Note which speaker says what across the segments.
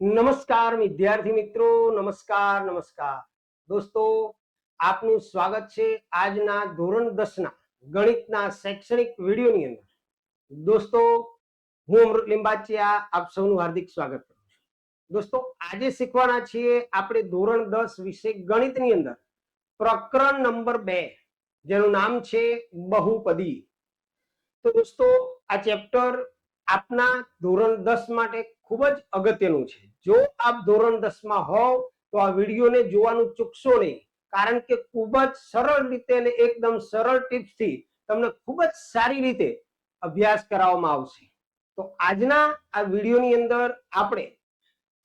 Speaker 1: નમસ્કાર વિદ્યાર્થી મિત્રો, નમસ્કાર નમસ્કાર. દોસ્તો, આપનું સ્વાગત છે આજના ધોરણ દસ ના ગણિતના શૈક્ષણિક વિડીયોની અંદર. દોસ્તો, હું અમૃત લિંબાચિયા, આપ સૌનું હાર્દિક સ્વાગત કરું છું. દોસ્તો, આજે શીખવાના છીએ આપણે ધોરણ દસ વિશે ગણિતની અંદર. પ્રકરણ નંબર બે, જેનું નામ છે બહુપદી. તો દોસ્તો, આ ચેપ્ટર આપના ધોરણ દસ માટે ખૂબ જ અગત્યનું છે. જો આપ ધોરણ દસમાં હોવ, તો આ વિડીયોને જોવાનું ચૂકશો નહીં. કારણ કે ખૂબ જ સરળ રીતે અને એકદમ સરળ ટિપ્સથી તમને ખૂબ જ સારી રીતે અભ્યાસ કરાવવામાં આવશે. તો આજના આ વિડીયોની અંદર આપણે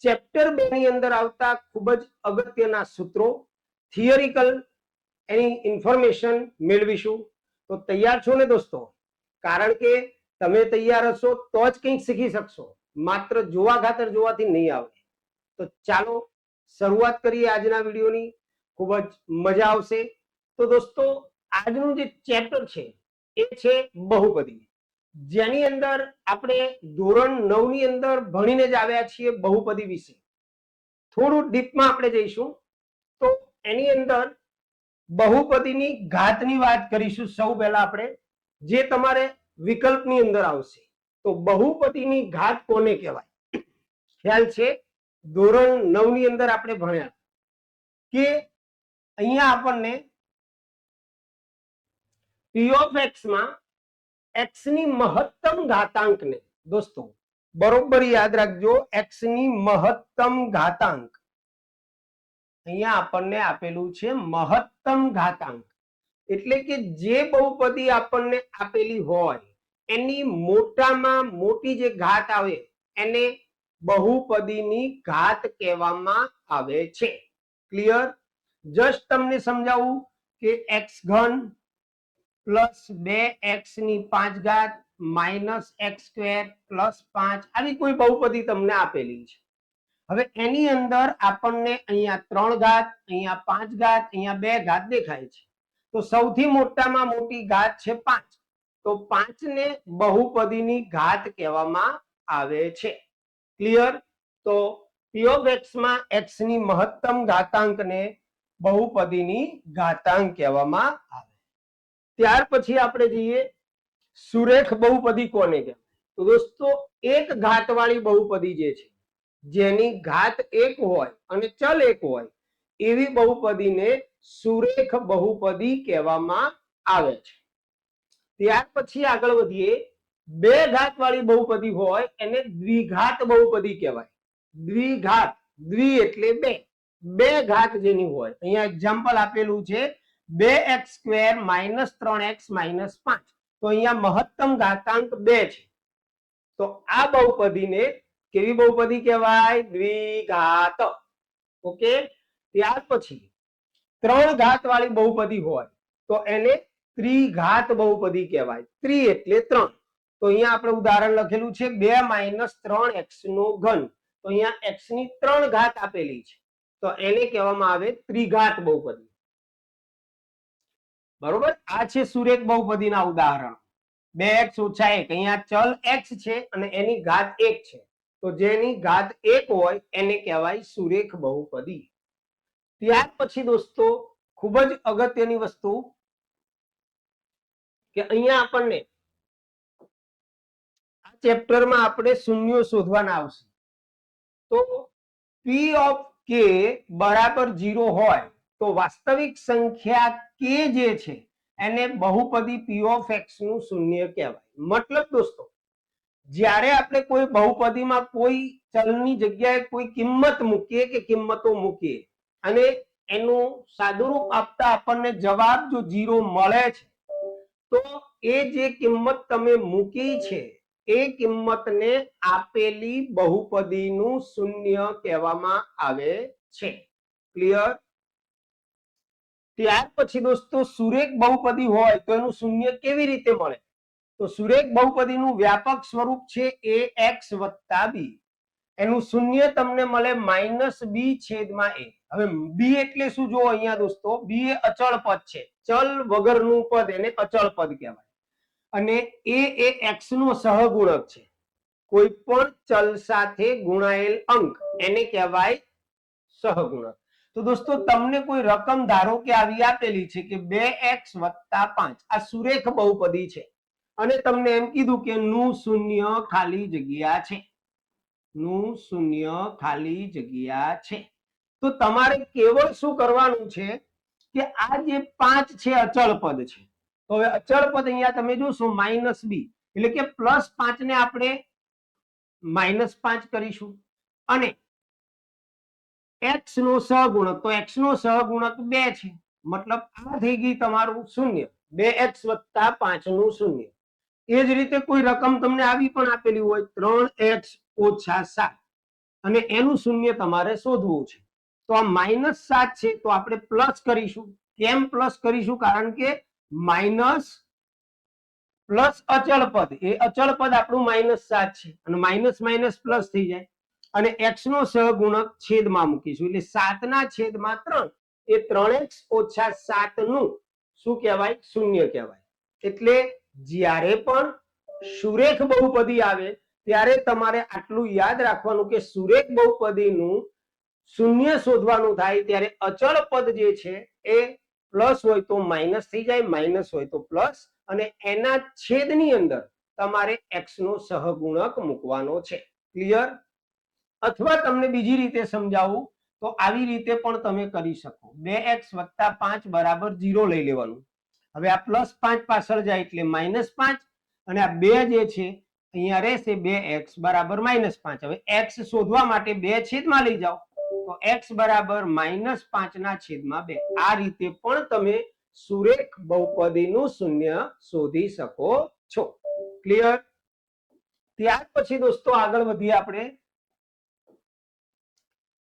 Speaker 1: ચેપ્ટર બે ની અંદર આવતા ખૂબ જ અગત્યના સૂત્રો, થિયરિકલ એની ઇન્ફોર્મેશન મેળવીશું. તો તૈયાર છો ને દોસ્તો? કારણ કે તમે તૈયાર હશો તો જ કંઈક શીખી શકશો. માત્ર જોવા ખાતર જોવાથી નહીં આવે. તો ચાલો શરૂઆત કરીએ આજના વિડીયોની. ખૂબ જ મજા આવશે. તો દોસ્તો, આજનું જે ચેપ્ટર છે, એ છે બહુપદી. જેની અંદર આપણે ધોરણ નવની અંદર ભણીને જ આવ્યા છીએ બહુપદી વિશે. થોડું ડીપમાં આપણે જઈશું. તો એની અંદર બહુપદીની ઘાતની વાત કરીશું સૌ પહેલા આપણે, જે તમારે વિકલ્પની અંદર આવશે. તો બહુપતિની ઘાત કોને કહેવાય? ખ્યાલ છે? ધોરણ નવની અંદર આપણે ભણ્યા. કે અહીંયા આપણને ની મહત્તમ ઘાતાંકને, દોસ્તો, બરોબર યાદ રાખજો એક્સની મહત્તમ ઘાતાંક. અહીંયા આપણને આપેલું છે મહત્તમ ઘાતાંક. એટલે કે જે બહુપદી આપણને આપેલી હોય એની મોટામાં મોટી જે ઘાત આવે, એને બહુપદીની ઘાત કહેવામાં આવે છે. ક્લિયર જસ્ટ તમને સમજાવું કે એક્સ ઘન પ્લસ બે એક્સની પાંચ ઘાત માઇનસ એક્સ સ્ક્વેર પ્લસ પાંચ આવી કોઈ બહુપદી તમને આપેલી છે. હવે એની અંદર આપણને અહીંયા ત્રણ ઘાત, અહીંયા પાંચ ઘાત, અહીંયા બે ઘાત દેખાય છે. તો સૌથી મોટામાં મોટી ઘાત છે પાંચ. તો પાંચ ને બહુપદીની ઘાત કહેવામાં આવે છે. ક્લિયર તો પી ઓફ એક્સમાં ની મહત્તમ ઘાતાંકને બહુપદીની ઘાતાંક કહેવામાં આવે. ત્યાર પછી આપણે જઈએ, સુરેખ બહુપદી કોને કહેવાય? તો દોસ્તો, એક ઘાતવાળી બહુપદી જે છે, જેની ઘાત એક હોય અને ચલ એક હોય, એવી બહુપદીને સુરેખ બહુપદી કહેવામાં આવે છે. ત્યાર પછી આગળ વધીએ. બે ઘાત વાળી બહુપદી હોય એને દ્વિઘાત બહુપદી કહેવાય. દ્વિઘાત, દ્વિ એટલે બે. બે ઘાત જેની હોય. અહીંયા એક્ઝામ્પલ આપેલું છે બે એક્સ સ્ક્વેર માઇનસ ત્રણ એક્સ માઇનસ પાંચ. તો અહીંયા મહત્તમ ઘાતાંક બે છે. તો આ બહુપદીને કેવી બહુપદી કહેવાય? દ્વિઘાત. ઓકે? ત્યાર પછી ત્રણ ઘાત વાળી બહુપદી હોય તો એને ત્રિઘાત બહુપદી કહેવાય. ત્રિ એટલે ત્રણ. તો અહીંયા આપણે ઉદાહરણ લખેલું છે બે માઇનસ ત્રણ એક્સ નો ઘન. તો અહીંયા એક્સની ત્રણ ઘાત આપેલી છે. તો એને કહેવામાં આવે ત્રિઘાત બહુપદી. બરોબર? આ છે સુરેખ બહુપદીના ઉદાહરણ. બે એક્સ ઓછા એક. અહીંયા ચલ એક્સ છે અને એની ઘાત એક છે. તો જેની ઘાત એક હોય એને કહેવાય સુરેખ બહુપદી. ત્યાર પછી દોસ્તો, ખૂબ જ અગત્યની વસ્તુ કે અહીંયા આપણને આ ચેપ્ટરમાં આપણે શૂન્યો શોધવાના આવશે. તો પી ઓફ કે બરાબર ઝીરો હોય તો વાસ્તવિક સંખ્યા કે જે છે એને બહુપદી પી ઓફ એક્સનું શૂન્ય કહેવાય. મતલબ દોસ્તો, જ્યારે આપણે કોઈ બહુપદીમાં કોઈ ચલની જગ્યાએ કોઈ કિંમત મૂકીએ કે કિંમતો મૂકીએ અને એનું સાદુરૂપ આપતા આપણને જવાબ જો ઝીરો મળે છે તો એ જે કિંમત તમે મૂકી છે, એ કિંમતને આપેલી બહુપદીનું શૂન્ય કહેવામાં આવે છે. ક્લિયર ત્યાર પછી દોસ્તો, સુરેખ બહુપદી હોય તો એનું શૂન્ય કેવી રીતે મળે? તો સુરેખ બહુપદીનું વ્યાપક સ્વરૂપ છે એ એક્સ વત્તા બી. એનું શૂન્ય તમને મળે માઇનસ બી છેદમાં એ. હવે બી એટલે શું જુઓ અહીંયા દોસ્તો, બી એ અચળ પદ છે. ચલ વગરનું પદ એને અચળ પદ કહેવાય. અને એ એ એક્સ નો સહગુણક છે. કોઈ પણ ચલ સાથે ગુણાયેલ અંક એને કહેવાય સહગુણક. તો દોસ્તો, તમને કોઈ રકમ ધારો કે આવી આપેલી છે કે બે એક્સ વત્તા પાંચ. આ સુરેખ બહુપદી છે. અને તમને એમ કીધું કે નું શૂન્ય ખાલી જગ્યા છે. નું શૂન્ય ખાલી જગ્યા છે. તો તમારે કેવળ શું કરવાનું છે કે આ જે પાંચ છે અચળ પદ છે. તો હવે અચળ પદ અહીંયા તમે જોશો માઇનસ બી. એટલે કે પ્લસ પાંચ ને આપણે માઇનસ પાંચ કરીશું. અને એક્સ નો સહગુણક, તો એક્સ નો સહગુણક બે છે. મતલબ આ થઈ ગઈ તમારું શૂન્ય. બે એક્સ વત્તા પાંચનું શૂન્ય. એ જ રીતે કોઈ રકમ તમને આવી પણ આપેલી હોય. ત્રણ એક્સ ઓછા સાત. અને એનું શૂન્ય તમારે શોધવું છે. તો આ માઇનસ સાત છે તો આપણે પ્લસ કરીશું. કેમ પ્લસ કરીશું? કારણ કે માઇનસ પ્લસ અચળ પદ. એ અચળ પદ આપણું માઇનસ સાત છે. અને માઇનસ માઇનસ પ્લસ થઈ જાય. અને એક્સ નો સહગુણક છેદમાં મૂકીશું. એટલે સાતના છેદમાં ત્રણ. એ ત્રણ એક્સ ઓછા સાતનું શું કહેવાય? શૂન્ય કહેવાય. એટલે જ્યારે પણ સુરેખ બહુપદી આવે ત્યારે તમારે આટલું યાદ રાખવાનું કે સુરેખ બહુપદીનું શૂન્ય શોધવાનું થાય ત્યારે અચળ પદ જે છે એ પ્લસ હોય તો માઇનસ થઈ જાય, માઇનસ હોય તો પ્લસ, અને એના છેદની અંદર તમારે એક્સ નો સહગુણક મૂકવાનો છે. ક્લિયર અથવા તમને બીજી રીતે સમજાવું તો આવી રીતે પણ તમે કરી શકો. બે એક્સ વત્તા પાંચ બરાબર જીરો લઈ લેવાનું. હવે આ પ્લસ પાંચ પાછળ જાય એટલે માઇનસ પાંચ, અને આ બે જે છે અહીંયા રહેશે બે એક્સ બરાબર માઇનસ પાંચ. હવે એક્સ શોધવા માટે બે છેદમાં લઈ જાઓ. તો એક્સ બરાબર માઇનસ પાંચ ના છેદમાં બે. આ રીતે પણ તમે સુરેખ બહુપદીનું શૂન્ય શોધી શકો છો. ક્લિયર ત્યાર પછી દોસ્તો આગળ વધીએ આપણે.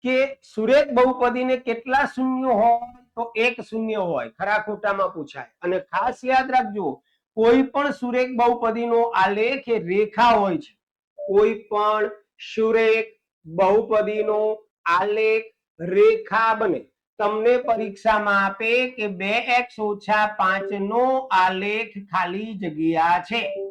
Speaker 1: કે સુરેખ બહુપદીને કેટલા શૂન્ય હોય? તો એક શૂન્ય હોય. ખરા ખોટામાં પૂછાય. અને ખાસ યાદ રાખજો કોઈ પણ સુરેખ બહુપદીનો આલેખ એ રેખા હોય છે. કોઈ પણ સુરેખ બહુપદીનો આલેખ રેખા બને. તમને પરીક્ષામાં આપે કે બે એક્સ ઓછા પાંચ નો આલેખ ખાલી જગ્યા છે.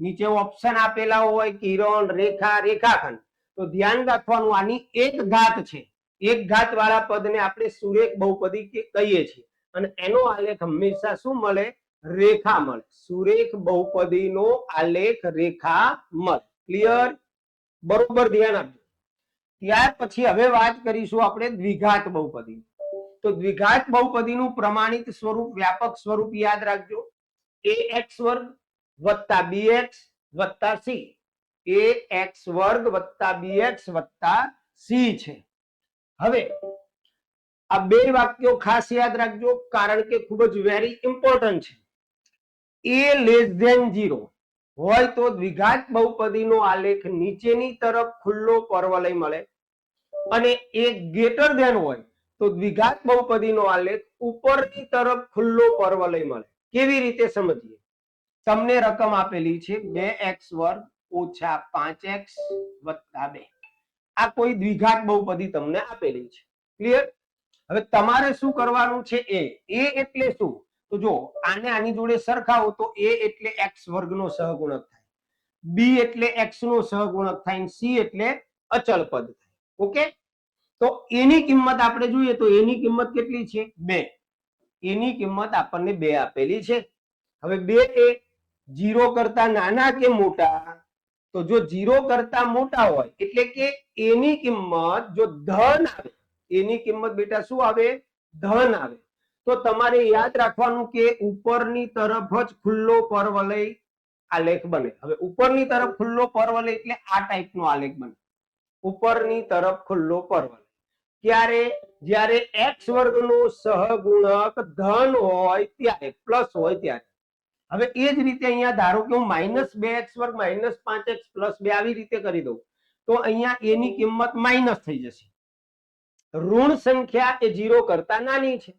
Speaker 1: નીચે ઓપ્શન આપેલા હોય કિરણ, રેખા, રેખાખંડ. તો ધ્યાન રાખવાનું આની એક ઘાત છે. એક ઘાત વાળા પદને આપણે સુરેખ બહુપદી કહીએ છીએ. અને એનો આલેખ હંમેશા શું મળે? રેખા મળે સુરેખ બહુપદીનો આલેખ રેખામળ ક્લિયર બરોબર ધ્યાન આપજો. ત્યાર પછી હવે વાત કરીશું આપણે દ્વિઘાત બહુપદી. તો દ્વિઘાત બહુપદીનું પ્રમાણિત સ્વરૂપ, વ્યાપક સ્વરૂપ યાદ રાખજો. એ એક્સ વર્ગ વત્તા બી એક્સ વત્તા સી એ એક્સ વર્ગ વત્તા બી એક્સ વત્તા સી છે. હવે આ બે વાક્યો ખાસ યાદ રાખજો, કારણ કે ખૂબ જ વેરી ઇમ્પોર્ટન્ટ છે. એ લેસ ધેન ઝીરો હોય તો દ્વિઘાત બહુપદીનો આલેખ નીચેની તરફ ખુલ્લો પરવલય મળે અને એ ગ્રેટર ધેન હોય તો દ્વિઘાત બહુપદીનો આલેખ ઉપરની તરફ ખુલ્લો પરવલય મળે. કેવી રીતે સમજીએ? તમને રકમ આપેલી છે બે એક્સ વર્ગ ઓછા પાંચ એક્સ વત્તા બે. આ કોઈ દ્વિઘાત બહુપદી તમને આપેલી છે. ક્લિયર હવે તમારે શું કરવાનું છે એ? એ એટલે શું? તો જો આને આની જોડે સરખાવો તો એ એટલે એક્સ વર્ગનો સહગુણક થાય. બી એટલે એક્સ નો સહગુણક થાય સી એટલે અચળ પદ થાય. ઓકે? તો એની કિંમત આપણે જોઈએ તો એની કિંમત કેટલી છે? બે. એની કિંમત આપણને બે આપેલી છે. હવે બે એ જીરો કરતા નાના કે મોટા? તો જો જીરો કરતા મોટા હોય, એટલે કે એની કિંમત જો ધન આવે, એની કિંમત બેટા શું આવે? ધન આવે. તો તમારે યાદ રાખવાનું કે ઉપરની તરફ જ ખુલ્લો પરવલય આલેખ બને. હવે ઉપરની તરફ ખુલ્લો પરવલય એટલે આ ટાઈપનો આલેખ બને. ઉપરની તરફ ખુલ્લો પરવલય. ત્યારે જ્યારે એક્સ વર્ગનો સહગુણક ધન હોય ત્યારે, પ્લસ હોય ત્યારે. હવે એ જ રીતે અહીંયા ધારો કે હું માઇનસ બે એક્સ વર્ગ માઇનસ પાંચ એક્સ પ્લસ બે આવી રીતે કરી દઉં, તો અહીંયા એની કિંમત માઇનસ થઈ જશે. ઋણ સંખ્યા એ જીરો કરતા નાની છે.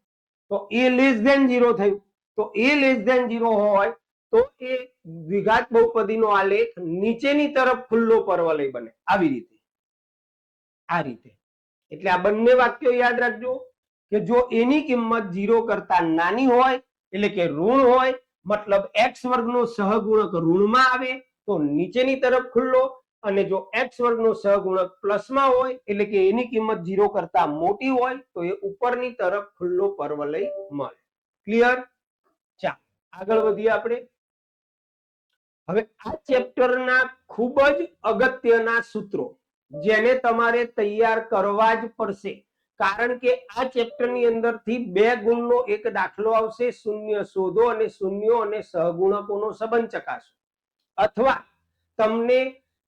Speaker 1: તો એ લેસ ધેન જીરો થયું. તો એ લેસ ધેન જીરો હોય તો એ દ્વિઘાત બહુપદીનો આલેખ નીચેની તરફ ખુલ્લો પરવલય બને. આવી રીતે. આ રીતે. એટલે આ બંને વાક્યો યાદ રાખજો કે જો એની કિંમત જીરો કરતા નાની હોય, એટલે કે ઋણ હોય, મતલબ એક્સ વર્ગનો સહગુણક ઋણમાં આવે, તો નીચેની તરફ ખુલ્લો અને જો એક્સ વર્ગનો સહગુણક પ્લસમાં હોય, એટલે કે એની કિંમત ઝીરો કરતા મોટી હોય, તો એ ઉપરની તરફ ખુલ્લો પરવલય મળે. ક્લિયર ચાલો, આગળ વધીએ આપણે. હવે આ ચેપ્ટરના ખૂબ જ અગત્યના સૂત્રો, જેને તમારે તૈયાર કરવા જ પડશે. કારણ કે આ ચેપ્ટરની અંદરથી બે ગુણનો એક દાખલો આવશે, શૂન્ય શોધો અને શૂન્યો અને સહગુણકોનો સંબંધ ચકાસો. અથવા તમને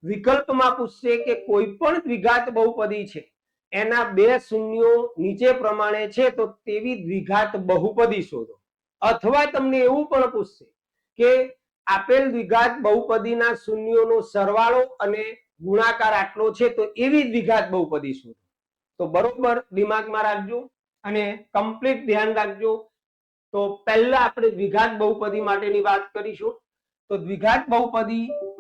Speaker 1: વિકલ્પમાં પૂછશે કે કોઈ પણ દ્વિઘાત બહુપદી છે. એના બે શૂન્યો નીચે પ્રમાણે છે તો તેવી દ્વિઘાત બહુપદી શોધો. અથવા તમને એવું પણ પૂછશે કે આપેલ દ્વિઘાત બહુપદીના શૂન્યોનો સરવાળો અને ગુણાકાર આટલો છે તો એવી દ્વિઘાત બહુપદી શોધો. તો બરોબર દિમાગમાં રાખજો અને કમ્પ્લીટ ધ્યાન રાખજો. તો પહેલા આપણે દ્વિઘાત બહુપદી માટેની વાત કરીશું. તો દ્વિઘાત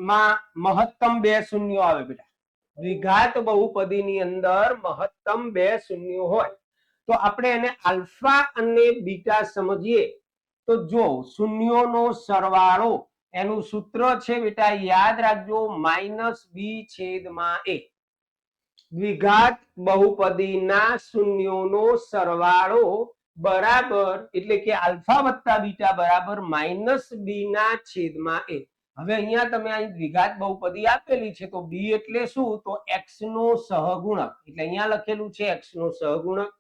Speaker 1: બહુપદીમાં મહત્તમ બે શૂન્યો આવે બેટા. દ્વિઘાત બહુપદીની અંદર મહત્તમ બે શૂન્યો હોય. તો આપણે એને આલ્ફા અને બીટા સમજીએ. તો જો શૂન્યોનો સરવાળો એનું સૂત્ર છે બેટા યાદ રાખજો માઇનસ બી છેદમાં એ. દ્વિઘાત બહુપદીના શૂન્યોનો સરવાળો બરાબર એટલે કે આલ્ફા વત્તા બીટા બરાબર માઇનસ બી ના છેદમાં એ. હવે અહીંયા તમે અહીં દ્વિઘાત બહુપદી આપેલી છે, તો બી એટલે શું? તો એક્સ નો સહગુણક. એટલે અહીંયા લખેલું છે એક્સ નો સહગુણક.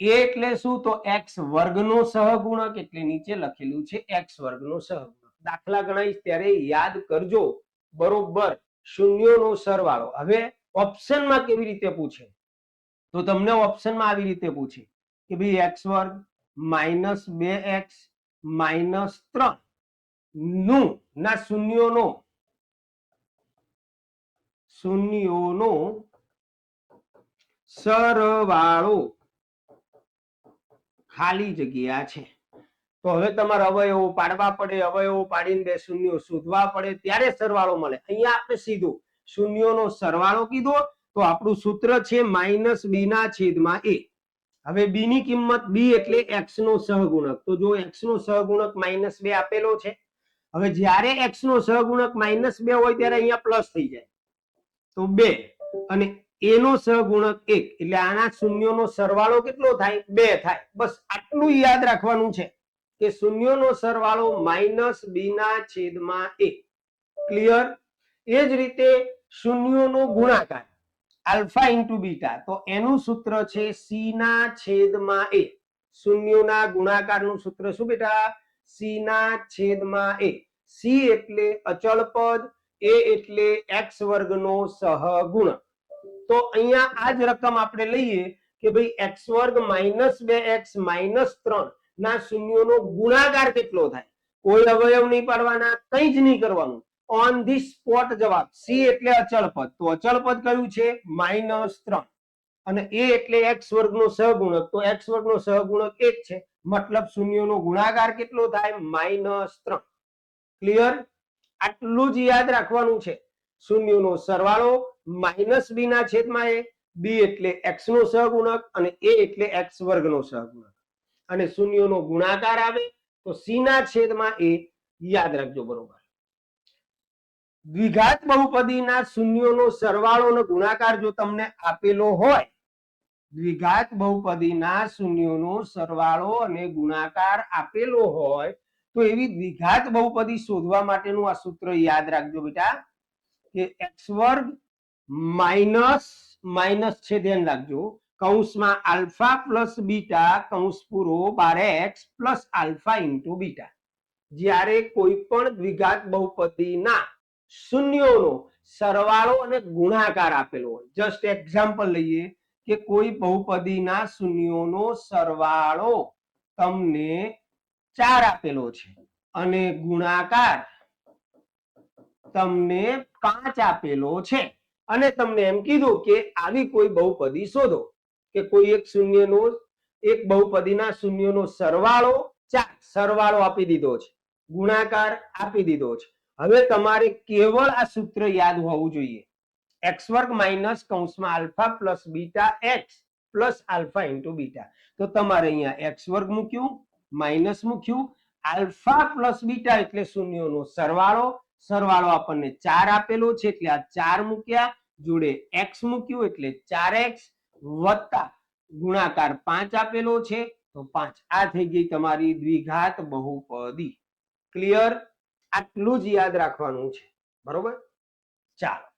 Speaker 1: એ એટલે શું? તો એક્સ વર્ગનો સહગુણક. એટલે નીચે લખેલું છે એક્સ વર્ગનો સહગુણક. દાખલા ગણાવીશ ત્યારે યાદ કરજો. બરોબર. શૂન્યોનો સરવાળો. હવે ઓપ્શનમાં કેવી રીતે પૂછે? તો તમને ઓપ્શનમાં આવી રીતે પૂછે કે ભાઈ એક્સ વર્ગ માઇનસ બે એક્સ માઇનસ ત્રણનું ના, શૂન્યોનો. શૂન્યોનો સરવાળો ખાલી જગ્યા છે. તો હવે તમારે અવયવો પાડવા પડે, અવયવો પાડીને બે શૂન્યો શોધવા પડે, ત્યારે સરવાળો મળે. અહીંયા આપણે સીધો શૂન્યોનો સરવાળો કીધો, તો આપણું સૂત્ર છે માઇનસ બી ના છેદમાં એ. હવે બી ની કિંમત બી એટલે એક્સ નો સહગુણક. તો જો એક્સ નો સહગુણક માઇનસ બે આપેલો છે હવે જ્યારે એક્સ નો સહગુણક માઇનસ બે હોય ત્યારે અહીંયા પ્લસ થઈ જાય. તો બે. અને એનો સહગુણક એક. એટલે આના શૂન્યોનો સરવાળો કેટલો થાય? બે થાય. બસ આટલું યાદ રાખવાનું છે કે શૂન્યોનો સરવાળો માઇનસ બી છેદમાં એક. ક્લિયર એ જ રીતે શૂન્યોનો ગુણાકાર. આલ્ફા ઇન્ટુ બીટા તો એનું સૂત્ર છે સી ના છેદમાં એ શૂન્યોના ગુણાકારનું સૂત્ર શું બેટા? સી ના છેદમાં એ સી એટલે અચળ પદ, એ એટલે એક્સ વર્ગનો સહગુણ. તો અહીંયા આ જ રકમ આપણે લઈએ કે ભાઈ એક્સ વર્ગ માઇનસ બે એક્સ માઇનસ ત્રણ, ના શૂન્યોનો ગુણાકાર કેટલો થાય? કોઈ અવયવ નહીં પાડવાના, કંઈ જ નહીં કરવાનું. ઓન ધી સ્પોટ જવાબ, સી એટલે અચળ પદ. તો અચળ પદ કયું છે? માઇનસ ત્રણ. અને એ એટલે એક્સ વર્ગનો સહગુણક. તો એક્સ વર્ગનો સહગુણક એક છે. મતલબ શૂન્યનો ગુણાકાર કેટલો થાય? માઇનસ ત્રણ. ક્લિયર આટલું જ યાદ રાખવાનું છે. શૂન્યનો સરવાળો માઇનસ બી ના છેદમાં એ બી એટલે એક્સ નો સહગુણક અને એ એટલે એક્સ વર્ગનો સહગુણક. અને શૂન્યનો ગુણાકાર આવે તો સી ના છેદમાં એ યાદ રાખજો બરોબર. દ્વિઘાત બહુપદીના શૂન્યોનો સરવાળો અને ગુણાકાર જો તમને આપેલો હોય, દ્વિઘાત બહુપદીના શૂન્યોનો સરવાળો અને ગુણાકાર આપેલો હોય તો એવી દ્વિઘાત બહુપદી શોધવા માટેનું આ સૂત્ર યાદ રાખજો બેટા, કે એક્સ વર્ગ માઇનસ માઇનસ છે, ધ્યાન રાખજો. કૌંસમાં આલ્ફા પ્લસ બીટા કૌંસ પૂરો બાર x plus alpha into beta. જ્યારે કોઈ પણ દ્વિઘાત બહુપદીના શૂન્યોનો સરવાળો અને ગુણાકાર આપેલો હોય. જસ્ટ એક્ઝામ્પલ લઈએ કે કોઈ બહુપદીના શૂન્યોનો સરવાળો તમને ચાર આપેલો છે. અને ગુણાકાર તમને પાંચ આપેલો છે. અને તમને એમ કીધું કે આવી કોઈ બહુપદી શોધો કે કોઈ એક શૂન્યનો, એક બહુપદીના શૂન્યનો સરવાળો ચાર સરવાળો આપી દીધો છે. ગુણાકાર આપી દીધો છે. હવે તમારે કેવળ આ સૂત્ર યાદ હોવું જોઈએ. એક્સ વર્ગ માઇનસ કૌંસમાં alpha plus beta x plus alpha into beta. તો તમારે અહીંયા એક્સ વર્ગ મૂક્યું. માઇનસ મૂક્યું આલ્ફા પ્લસ બીટા એટલે શૂન્યોનો સરવાળો. સરવાળો આપણને ચાર આપેલો છે એટલે આ ચાર મૂક્યા. જોડે એક્સ મૂક્યું એટલે ચાર ગુણાકાર પાંચ આપેલો છે. તો પાંચ. આ થઈ ગઈ તમારી દ્વિઘાત બહુપદી. ક્લિયર આટલું જ યાદ રાખવાનું છે. બરોબર? ચાલો.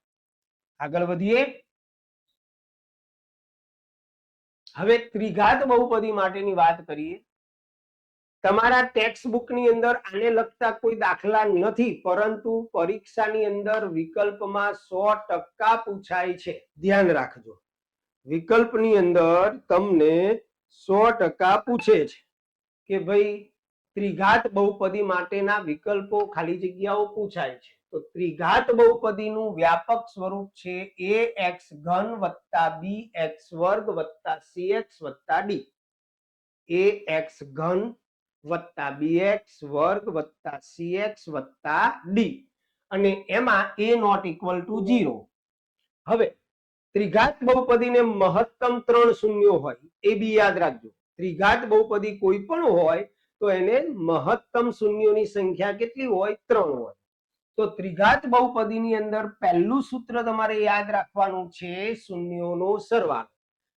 Speaker 1: આગળ વધીએ. હવે ત્રિઘાત બહુપદી માટેની વાત કરીએ. તમારા ટેક્સ્ટ બુકની અંદર આને લગતા કોઈ દાખલા નથી, પરંતુ પરીક્ષાની અંદર વિકલ્પમાં સો ટકા પૂછાય છે. ધ્યાન રાખજો. વિકલ્પની અંદર તમને સો ટકા પૂછે છે કે ભાઈ ત્રિઘાત બહુપદી માટેના વિકલ્પો ખાલી જગ્યાઓ પૂછાય છે. તો ત્રિઘાત બહુપદીનું વ્યાપક સ્વરૂપ છે એ એક્સ ઘન વત્તા બી એક્સ વર્ગ વત્તા સી એક્સ વત્તા ડી એ એક્સ ઘન વત્તા બી એક્સ વર્ગ વત્તા સી એક્સ વત્તા ડી અને એમાં a not equal to zero હવે ત્રિઘાત બહુપદીને મહત્તમ ત્રણ શૂન્યો હોય, એ બી યાદ રાખજો. ત્રિઘાત બહુપદી કોઈ પણ હોય, તો એને મહત્તમ શૂન્યોની સંખ્યા કેટલી હોય? ત્રણ હોય. તો ત્રિઘાત બહુપદીની અંદર પહેલું સૂત્ર તમારે યાદ રાખવાનું છે શૂન્યોનો સરવાળો.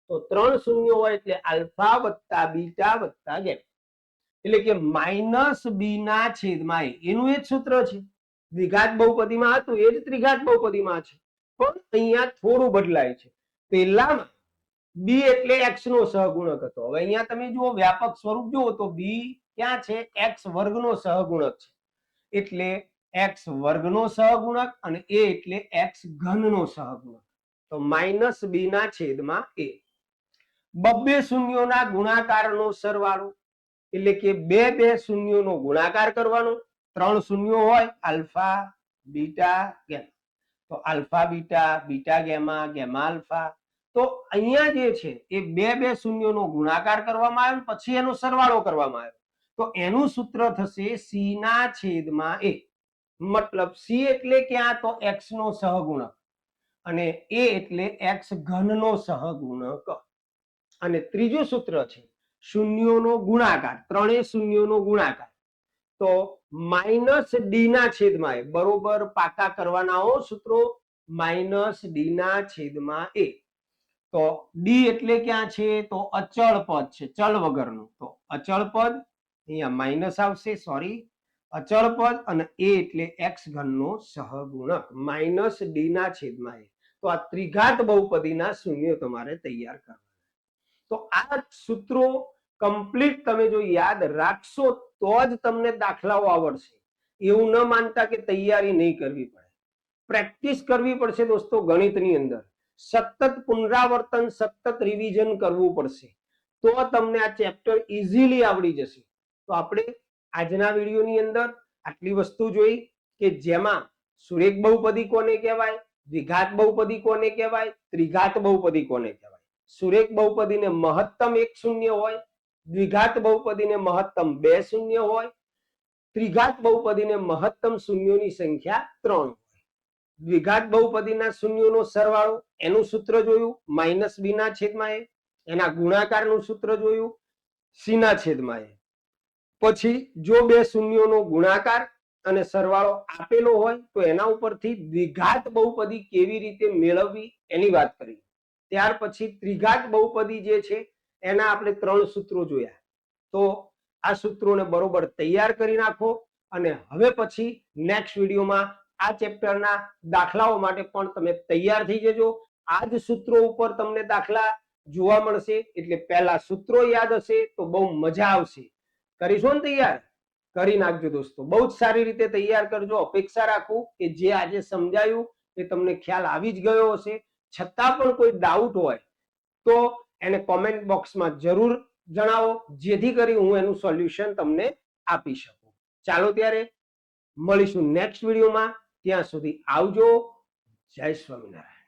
Speaker 1: તો ત્રણ શૂન્યો હોય એટલે આલ્ફા વત્તા બીટા વત્તા ગેમા એટલે કે માઇનસ બી ના છેદમાં એનું એ જ સૂત્ર છે. દ્વિઘાત બહુપદીમાં હતું, એ જ ત્રિઘાત બહુપદીમાં છે. પણ અહીંયા થોડું બદલાય છે. પહેલામાં બી એટલે એક્સ નો સહગુણક હતો. હવે અહીંયા તમે જુઓ, વ્યાપક સ્વરૂપ જુઓ તો બી ક્યાં છે? એક્સ વર્ગનો સહગુણક છે. એટલે એક્સ વર્ગનો સહગુણક અને એ એટલે એક્સ ઘનનો સહગુણક. તો માઇનસ બી ના છેદમાં એ. બબ્બે શૂન્યોના ગુણાકારનો સરવાળો. એટલે કે બે બે શૂન્યોનો ગુણાકાર કરવાનો. ત્રણ શૂન્યો હોય, આલ્ફા, બીટા, ગેમા. તો alpha, beta beta, gamma gamma, alpha. તો અહીંયા જે છે, એ બે બે શૂન્યોનો ગુણાકાર કરવામાં આવ્યો પછી એનો સરવાળો કરવામાં આવ્યો. તો એનું સૂત્ર થશે સી ના છેદમાં એ. મતલબ સી એટલે ક્યાં તો એક્સ નો સહગુણક. અને એ એટલે એક્સ ઘનનો સહગુણક. અને ત્રીજું સૂત્ર છે શૂન્યોનો ગુણાકાર, ત્રણેય શૂન્યોનો ગુણાકાર. તો માઇનસ ડી ના છેદમાં એ, બરોબર પાકા કરવાના હો સૂત્રો, માઇનસ ડી ના છેદમાં એ. તો ડી એટલે ક્યાં છે? તો અચળ પદ છે, ચલ વગરનું. તો અચળ પદ, અહીંયા માઇનસ આવશે, સોરી. અચળ પદ અને એ એટલે એક્સ ઘનનો સહગુણક, માઇનસ ડી ના છેદમાં એ. તો આ ત્રિઘાત બહુપદીના શૂન્ય તમારે તૈયાર કરવા તો આ સૂત્રો કમ્પ્લીટ તમે જો યાદ રાખશો, તો જ તમને દાખલાઓ આવડશે. એવું ન માનતા કે તૈયારી નહીં કરવી પડે. પ્રેક્ટિસ કરવી પડશે દોસ્તો ગણિતની અંદર. સતત પુનરાવર્તન, સતત રિવિઝન કરવું પડશે. તો તમને આ ચેપ્ટર ઇઝીલી આવડી જશે. તો આપણે આજના વિડીયોની અંદર આટલી વસ્તુ જોઈ કે જેમાં સુરેખ બહુપદી કોને કહેવાય, દ્વિઘાત બહુપદી કોને કહેવાય, ત્રિઘાત બહુપદી કોને કહેવાય. સુરેખ બહુપદીને મહત્તમ એક શૂન્ય હોય, દ્વિઘાત બહુપદીને મહત્તમ બે શૂન્ય હોય, ત્રિઘાત બહુપદીને મહત્તમ શૂન્યોની સંખ્યા ત્રણ દ્વિઘાત બહુપદીના શૂન્યોનો સરવાળો એનું સૂત્ર જોયું, માઇનસ બી ના છેદમાં એ, એના ગુણાકારનું સૂત્ર જોયું સી ના છેદમાં એ. પછી જો બે શૂન્યોનો ગુણાકાર અને સરવાળો આપેલો હોય, તો એના ઉપરથી દ્વિઘાત બહુપદી કેવી રીતે મેળવવી એની વાત કરી. ત્યાર પછી ત્રિઘાત બહુપદી જે છે, એના આપણે ત્રણ સૂત્રો જોયા. તો આ સૂત્રોને બરોબર તૈયાર કરી નાખો અને હવે પછી નેક્સ્ટ વિડીયોમાં આ ચેપ્ટરના દાખલાઓ માટે પણ તમે તૈયાર થઈ જજો. આ જ સૂત્રો ઉપર તમને દાખલા જોવા મળશે, એટલે પહેલા સૂત્રો યાદ હશે તો બહુ મજા આવશે. કરીશું ને તૈયાર? કરી નાખજો દોસ્તો. બહુ જ સારી રીતે તૈયાર કરજો. અપેક્ષા રાખું કે જે આજે સમજાયું એ તમને ખ્યાલ આવી જ ગયો હશે. છતાં પણ કોઈ ડાઉટ હોય, તો એને કોમેન્ટ બોક્સમાં જરૂર જણાવો, જેથી કરી હું એનું સોલ્યુશન તમને આપી શકું. ચાલો ત્યારે મળીશું નેક્સ્ટ વિડીયોમાં ત્યાં સુધી આવજો. જય સ્વામિનારાયણ.